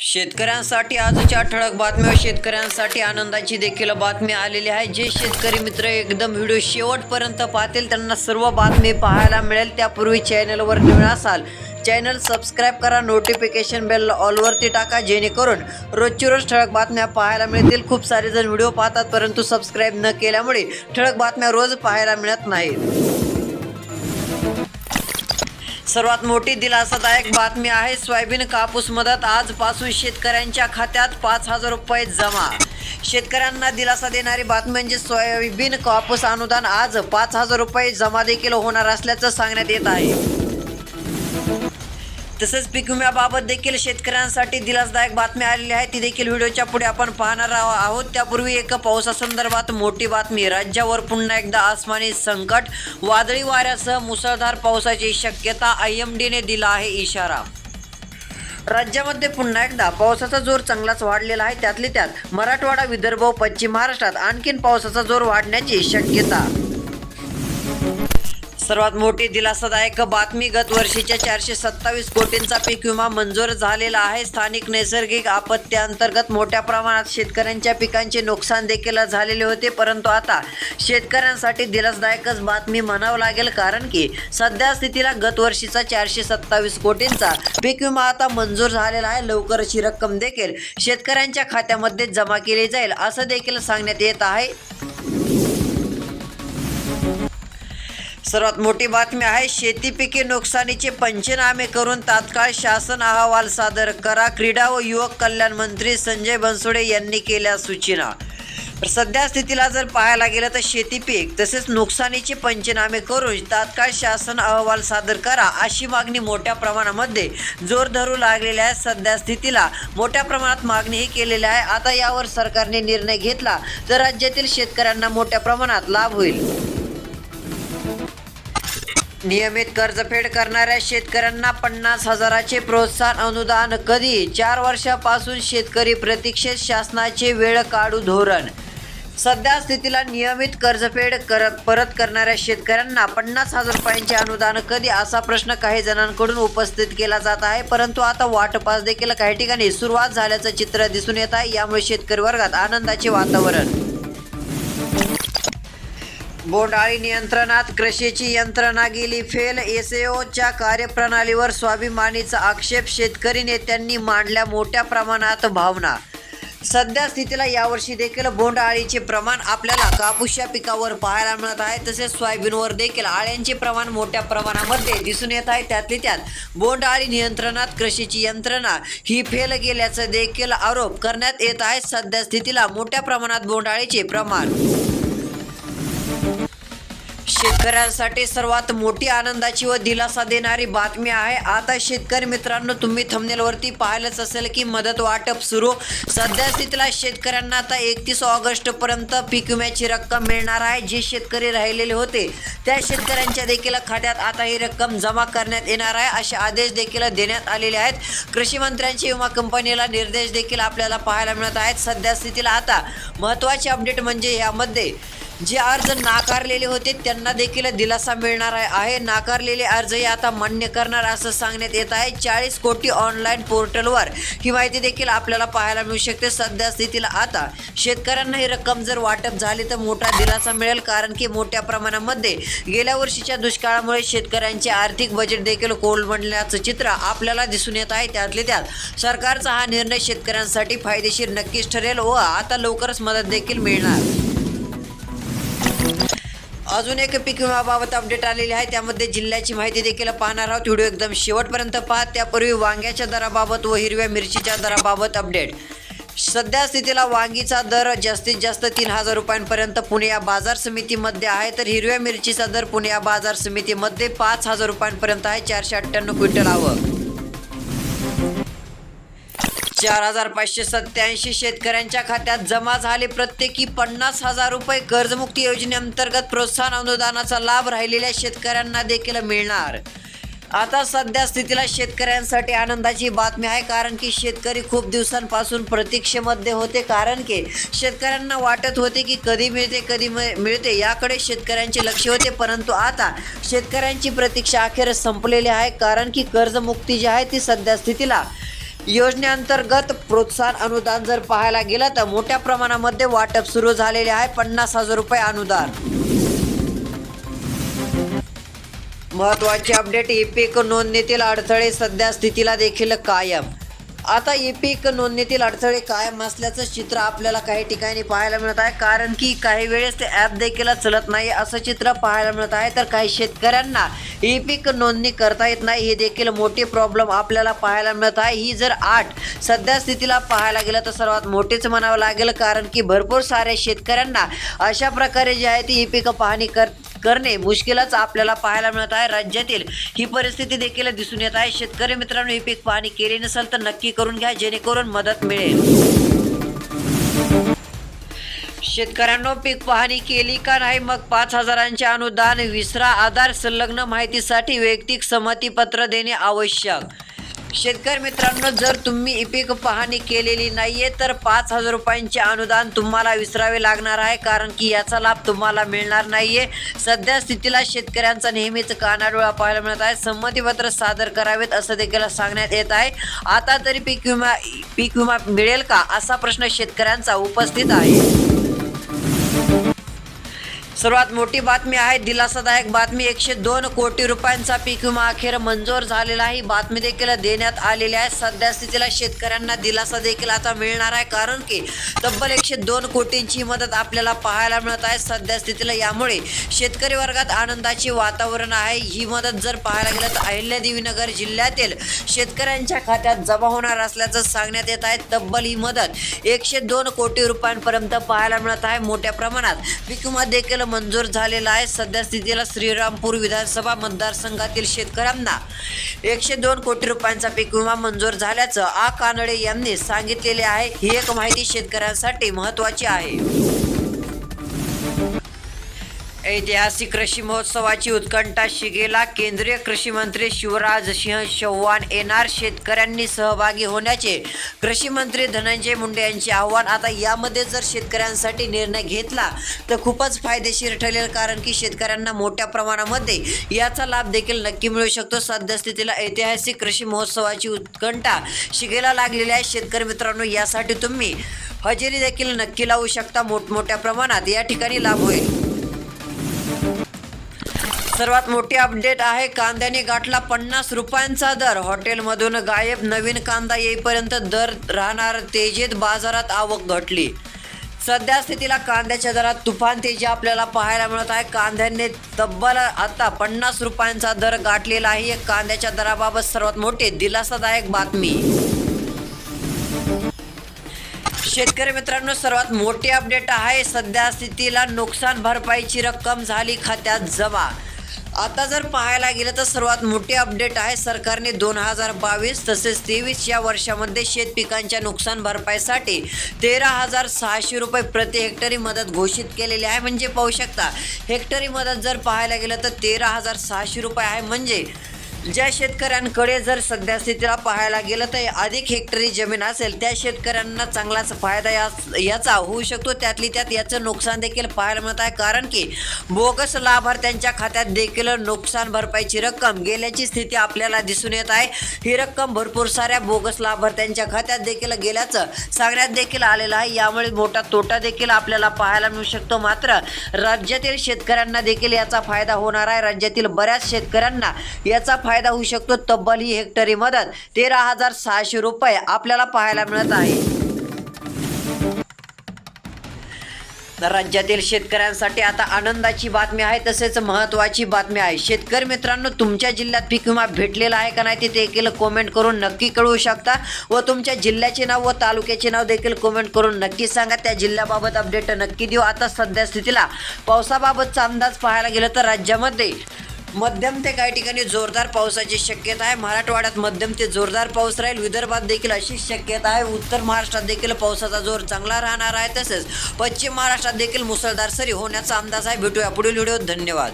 शेतकऱ्यांसाठी आजच्या ठळक बातम्या शेतकऱ्यांसाठी आनंदाची देखील बातमी आलेली आहे. जे शेतकरी मित्र एकदम व्हिडिओ शेवटपर्यंत पाहतील त्यांना सर्व बातमी पाहायला मिळेल. त्यापूर्वी चॅनलवर नवीन असाल चॅनल सबस्क्राईब करा नोटिफिकेशन बेल ऑलवरती टाका जेणेकरून रोजची रोज ठळक बातम्या पाहायला मिळतील. खूप सारे जण व्हिडिओ पाहतात परंतु सबस्क्राईब न केल्यामुळे ठळक बातम्या रोज पाहायला मिळत नाहीत. सर्वात मोठी दिलासादायक बातमी आहे सोयाबीन कापूस मदत. आजपासून शेतकऱ्यांच्या खात्यात पाच हजार रुपये जमा. शेतकऱ्यांना दिलासा देणारी बातमी म्हणजे सोयाबीन कापूस अनुदान. आज पाच हजार रुपये जमा देखील होणार असल्याचं सांगण्यात येत आहे. तसंच पीक विम्याबाबत देखील शेतकऱ्यांसाठी दिलासदायक बातमी आलेली आहे. ती देखील व्हिडिओच्या पुढे आपण पाहणार आहोत. त्यापूर्वी एका पावसासंदर्भात मोठी बातमी. राज्यावर पुन्हा एकदा आसमानी संकट. वादळी वाऱ्यासह मुसळधार पावसाची शक्यता आय एम डीने दिला आहे इशारा. राज्यामध्ये पुन्हा एकदा पावसाचा जोर चांगलाच वाढलेला आहे. त्यातली त्यात मराठवाडा विदर्भ पश्चिम महाराष्ट्रात आणखीन पावसाचा जोर वाढण्याची शक्यता सर्वात मोठी दिलासादायक बातमी गत वर्षीच्या चारशे सत्तावीस कोटींचा पीक विमा मंजूर झालेला आहे. स्थानिक नैसर्गिक आपत्त्यांतर्गत मोठ्या प्रमाणात शेतकऱ्यांच्या पिकांचे नुकसान देखील झालेले होते. परंतु आता शेतकऱ्यांसाठी दिलासदायकच बातमी म्हणावं लागेल कारण की सध्या स्थितीला गत वर्षीचा चारशे सत्तावीस कोटींचा पीक विमा आता मंजूर झालेला आहे. लवकरच ही रक्कम देखील शेतकऱ्यांच्या खात्यामध्ये जमा केली जाईल असं देखील सांगण्यात येत आहे. सर्वात मोठी बातमी आहे शेती पिके नुकसानीचे पंचनामे करून तात्काळ शासन अहवाल सादर करा. क्रीडा व युवक कल्याण मंत्री संजय बनसोडे यांनी केल्या सूचना. तर सध्या स्थितीला जर पाहायला गेलं तर शेती पीक तसेच नुकसानीचे पंचनामे करून तात्काळ शासन अहवाल सादर करा अशी मागणी मोठ्या प्रमाणामध्ये जोर धरू लागलेली आहे. सध्या स्थितीला मोठ्या प्रमाणात मागणीही केलेली आहे. आता यावर सरकारने निर्णय घेतला तर राज्यातील शेतकऱ्यांना मोठ्या प्रमाणात लाभ होईल. नियमित कर्जफेड करणाऱ्या शेतकऱ्यांना पन्नास हजाराचे प्रोत्साहन अनुदान कधी चार वर्षापासून शेतकरी प्रतीक्षेत शासनाचे वेळ काढू धोरण. सध्या स्थितीला नियमित कर्जफेड कर परत करणाऱ्या शेतकऱ्यांना पन्नास हजार रुपयांचे अनुदान कधी असा प्रश्न काही जणांकडून उपस्थित केला जात आहे. परंतु आता वाटपास देखील काही ठिकाणी सुरुवात झाल्याचं चित्र दिसून येत आहे. यामुळे शेतकरी वर्गात आनंदाचे वातावरण. बोंडाळी नियंत्रणात कृषीची यंत्रणा गेली फेल एसएओच्या कार्यप्रणालीवर स्वाभिमानीचा आक्षेप शेतकरी नेत्यांनी मांडल्या मोठ्या प्रमाणात भावना. सध्या स्थितीला यावर्षी देखील बोंडआळीचे प्रमाण आपल्याला कापूसच्या पिकावर पाहायला मिळत आहे तसेच सोयाबीनवर देखील आळ्यांचे प्रमाण मोठ्या प्रमाणामध्ये दिसून येत आहे. त्यातली त्यात बोंडआळी नियंत्रणात कृषीची यंत्रणा ही फेल गेल्याचा देखील आरोप करण्यात येत आहे. सध्या स्थितीला मोठ्या प्रमाणात बोंडआळीचे प्रमाण शेतकऱ्यांसाठी सर्वात मोठी आनंदाची व दिलासा देणारी बातमी आहे. आता शेतकरी मित्रांनो तुम्ही थमनेलवरती पाहिलंच असेल की मदत वाटप सुरू. सध्या स्थितीला शेतकऱ्यांना आता एकतीस ऑगस्ट पर्यंत पीक विम्याची रक्कम मिळणार आहे. जे शेतकरी राहिलेले होते त्या शेतकऱ्यांच्या देखील खात्यात आता ही रक्कम जमा करण्यात येणार आहे असे आदेश देखील देण्यात आलेले आहेत. कृषी मंत्र्यांची विमा कंपनीला निर्देश देखील आपल्याला पाहायला मिळत आहेत. सध्या स्थितीला आता महत्त्वाचे अपडेट म्हणजे यामध्ये जे अर्ज नाकारलेले होते त्यांना देखील दिलासा मिळणार आहे. आहे नाकारलेले अर्जही आता मान्य करणार असं सांगण्यात येत आहे. चाळीस कोटी ऑनलाईन पोर्टलवर ही माहिती देखील आपल्याला पाहायला मिळू शकते. सध्या स्थितीला आता शेतकऱ्यांना ही रक्कम जर वाटप झाली तर मोठा दिलासा मिळेल कारण की मोठ्या प्रमाणामध्ये गेल्या वर्षीच्या दुष्काळामुळे शेतकऱ्यांचे आर्थिक बजेट देखील कोलमडल्याचं चित्र आपल्याला दिसून येत आहे. त्यातले त्यात सरकारचा हा निर्णय शेतकऱ्यांसाठी फायदेशीर नक्कीच ठरेल व आता लवकरच मदत देखील मिळणार. अजून एक पीक विमाबाबत अपडेट आलेली आहे. त्यामध्ये जिल्ह्याची माहिती देखील पाहणार आहोत. व्हिडिओ एकदम शेवटपर्यंत पहा. त्यापूर्वी वांग्याच्या दराबाबत व हिरव्या मिरचीच्या दराबाबत अपडेट सध्या स्थितीला वांगीचा दर जास्तीत जास्त तीन हजार रुपयांपर्यंत पुणे या बाजार समितीमध्ये आहे. तर हिरव्या मिरचीचा दर पुणे या बाजार समितीमध्ये पाच हजार रुपयांपर्यंत आहे. चारशे अठ्ठ्याण्णव क्विंटल आवक. चार हजार पाचशे सत्याऐंशी शेतकऱ्यांच्या खात्यात जमा झाले प्रत्येकी पन्नास हजार रुपये. कर्जमुक्ती योजनेअंतर्गत प्रोत्साहन अनुदानाचा लाभ राहिलेल्या शेतकऱ्यांना देखील मिळणार. आता सध्या स्थितीला शेतकऱ्यांसाठी आनंदाची बातमी आहे कारण की शेतकरी खूप दिवसांपासून प्रतीक्षेमध्ये होते कारण की शेतकऱ्यांना वाटत होते की कधी मिळते कधी मिळते याकडे शेतकऱ्यांचे लक्ष होते परंतु आता शेतकऱ्यांची प्रतीक्षा अखेर संपलेली आहे कारण की कर्जमुक्ती जी आहे ती सध्या स्थितीला योजनेअंतर्गत प्रोत्साहन अनुदान जर पाहायला गेलं तर मोठ्या प्रमाणामध्ये वाटप सुरू झालेले आहे. पन्नास हजार रुपये अनुदान. महत्त्वाचे अपडेट ई पीक नोंदणीतील अडथळे सध्या स्थितीला देखील कायम. आता ई पीक नोंदणीतील अडथळे कायम असल्याचं चित्र आपल्याला काही ठिकाणी पाहायला मिळत आहे. कारण की काही वेळेस ते ॲप देखील चलत नाही असं चित्र पाहायला मिळत आहे. तर काही शेतकऱ्यांना ई पीक नोंदणी करता येत नाही हे देखील मोठी प्रॉब्लेम आपल्याला पाहायला मिळत आहे. ही जर आठ सध्या स्थितीला पाहायला गेलं तर सर्वात मोठेच म्हणावं लागेल. कारण की भरपूर साऱ्या शेतकऱ्यांना अशा प्रकारे जे आहे ती ई पीक पाहणी कर करणे मुश्किलच आपल्याला पाहायला मिळत आहे. राज्यातील ही परिस्थिती देखील दिसून येत आहे. शेतकरी मित्रांनो ही पीक पाहणी केली नसेल तर नक्की करून घ्या जेणेकरून मदत मिळेल. शेतकऱ्यांनो पीक पाहणी केली का नाही? मग पाच हजारांचे अनुदान विसरा आधार संलग्न माहितीसाठी वैयक्तिक संमतीपत्र देणे आवश्यक. शेतकरी मित्रांनो जर तुम्ही ई पीक पाहणी केलेली नाहीये तर पाच हजार रुपयांचे अनुदान तुम्हाला विसरावे लागणार आहे कारण की याचा लाभ तुम्हाला मिळणार नाहीये. सध्या स्थितीला शेतकऱ्यांचा नेहमीच कानाडोळा पाहायला मिळत आहे. संमतीपत्र सादर करावेत असं देखील सांगण्यात येत आहे. आता तरी पीक विमा पीक विमा मिळेल का असा प्रश्न शेतकऱ्यांचा उपस्थित आहे. सर्वात मोठी बातमी आहे दिलासादायक बातमी एकशे दोन कोटी रुपयांचा पीक विमा अखेर मंजूर झालेला आहे. बातमी देखील देण्यात आलेली आहे. सध्या स्थितीला शेतकऱ्यांना दिलासा देखील आता मिळणार आहे कारण की तब्बल एकशे दोन कोटींची मदत आपल्याला पाहायला मिळत आहे. सध्या स्थितीला यामुळे शेतकरी वर्गात आनंदाचे वातावरण आहे. ही मदत जर पाहायला गेलं तर अहिल्यादेवीनगर जिल्ह्यातील शेतकऱ्यांच्या खात्यात जमा होणार असल्याचं सांगण्यात येत आहे. तब्बल ही मदत एकशे दोन कोटी रुपयांपर्यंत पाहायला मिळत आहे. मोठ्या प्रमाणात पीक विमा देखील मंजूर झालेला आहे. सध्या स्थितीला श्रीरामपूर विधानसभा मतदारसंघातील शेतकऱ्यांना एकशे दोन कोटी रुपयांचा पीक विमा मंजूर झाल्याचं आ कानडे यांनी सांगितलेले आहे. ही एक माहिती शेतकऱ्यांसाठी महत्त्वाची आहे. ऐतिहासिक कृषी महोत्सवाची उत्कंठा शिगेला केंद्रीय कृषी मंत्री शिवराज सिंह चौहान येणार. शेतकऱ्यांनी सहभागी होण्याचे कृषी मंत्री धनंजय मुंडे यांचे आव्हान. आता यामध्ये जर शेतकऱ्यांसाठी निर्णय घेतला तर खूपच फायदेशीर ठरेल. कारण की शेतकऱ्यांना मोठ्या प्रमाणामध्ये याचा लाभ देखील नक्की मिळू शकतो. सद्यस्थितीला ऐतिहासिक कृषी महोत्सवाची उत्कंठा शिगेला लागलेली आहे. शेतकरी मित्रांनो यासाठी तुम्ही हजेरी देखील नक्की लावू शकता. मोठमोठ्या प्रमाणात या ठिकाणी लाभ होईल. सर्वात मोठी अपडेट आहे कांद्याने गाठला पन्नास रुपयांचा दर. हॉटेलमधून गायब नवीन कांदा येईपर्यंत दर राहणार तेजीत बाजारात आवक घटली. सध्या स्थितीला कांद्याच्या दरात तुफान तेजी आपल्याला पाहायला मिळत आहे. कांद्याने तब्बल आता पन्नास रुपयांचा दर गाठलेला आहे. कांद्याच्या दराबाबत सर्वात मोठी दिलासादायक बातमी. शेतकरी मित्रांनो सर्वात मोठी अपडेट आहे सध्या स्थितीला नुकसान भरपाईची रक्कम झाली खात्यात जमा. आता जर पाहायला गेलं तर सर्वात मोठी अपडेट आहे. सरकारने दोन हजार बावीस तसेच तेवीस या वर्षामध्ये शेत पिकांच्या नुकसान भरपाईसाठी तेरा हजार सहाशे रुपये प्रति हेक्टरी मदत घोषित केलेली आहे. म्हणजे पाहू शकता हेक्टरी मदत जर पाहायला गेलं तर तेरा हजार सहाशे रुपये आहे. म्हणजे ज्या शेतकऱ्यांकडे जर सध्या स्थितीला पाहायला गेलं तर अधिक हेक्टरी जमीन असेल त्या शेतकऱ्यांना चांगलाच फायदा या याचा होऊ शकतो. त्यातली त्यात याचं नुकसान देखील पाहायला मिळत आहे. कारण की बोगस लाभार्थ्यांच्या खात्यात देखील नुकसान भरपाईची रक्कम गेल्याची स्थिती आपल्याला दिसून येत आहे. ही रक्कम भरपूर साऱ्या बोगस लाभार्थ्यांच्या खात्यात देखील गेल्याचं सांगण्यात देखील आलेलं आहे. यामुळे मोठा तोटा देखील आपल्याला पाहायला मिळू शकतो. मात्र राज्यातील शेतकऱ्यांना देखील याचा फायदा होणार आहे. राज्यातील बऱ्याच शेतकऱ्यांना याचा फायदा फायदा होऊ शकतो. तब्बल ही हेक्टरी मदत तेरा हजार सहाशे रुपये आपल्याला पाहायला मिळत आहे. तर राज्यातील शेतकऱ्यांसाठी आता आनंदाची बातमी आहे तसेच महत्त्वाची बातमी आहे. शेतकरी मित्रांनो तुमच्या जिल्ह्यात पीक विमा भेटलेला आहे का नाही ते देखील कॉमेंट करून नक्की कळवू शकता. व तुमच्या जिल्ह्याचे नाव व तालुक्याचे नाव देखील कॉमेंट करून नक्की सांगा. त्या जिल्ह्याबाबत अपडेट नक्की देऊ. आता सध्या स्थितीला पावसाबाबतचा अंदाज पाहायला गेलं तर राज्यामध्ये मध्यम ते काही ठिकाणी जोरदार पावसाची शक्यता आहे. मराठवाड्यात मध्यम ते जोरदार पाऊस राहील. विदर्भात देखील अशीच शक्यता आहे. उत्तर महाराष्ट्रात देखील पावसाचा जोर चांगला राहणार आहे. तसेच पश्चिम महाराष्ट्रात देखील मुसळधार सरी होण्याचा अंदाज आहे. भेटूया पुढील व्हिडिओ धन्यवाद.